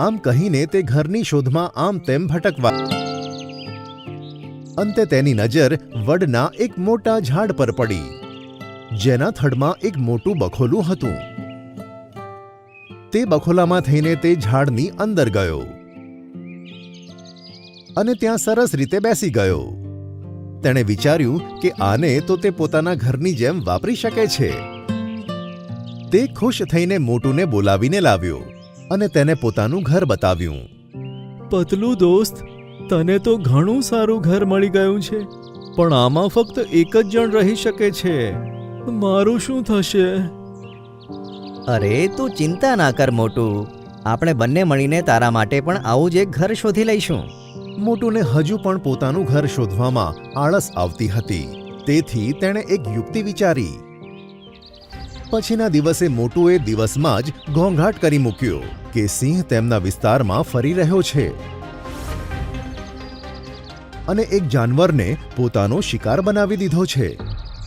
આમ કહીને તે ઘરની શોધમાં આમ તેમ ભટકવા અંતે તેની નજર વડના એક મોટા ઝાડ પર પડી, જેના થડમાં એક મોટું બખોલું હતું. તે બખોલામાં થઈને તે ઝાડની અંદર ગયો. અને ત્યાં સરસ રીતે બેસી ગયો. તેણે વિચાર્યું કે આને તો તે પોતાના ઘરની જેમ વાપરી શકે છે. તે ખુશ થઈને મોટુને બોલાવીને લાવ્યો. અને તેને પોતાનું ઘર બતાવ્યું. પતલું દોસ્ત તને તો ઘણું સારું ઘર મળી ગયું છે પણ આમાં ફક્ત એક જ જણ રહી શકે છે. મારું શું થશે? અરે તું ચિંતા ના કર મોટું. આપણે બંને મળીને તારા માટે પણ આવું જ એક ઘર શોધી લઈશું. મોટુને હજુ પણ પોતાનું ઘર શોધવામાં આળસ આવતી હતી. તેથી તેણે એક યુક્તિ વિચારી. પછીના દિવસે મોટુએ દિવસમાં જ ઘોંઘાટ કરી મૂક્યો કે સિંહ તેમના વિસ્તારમાં ફરી રહ્યો છે. અને એક જાનવરને પોતાનો શિકાર બનાવી દીધો છે.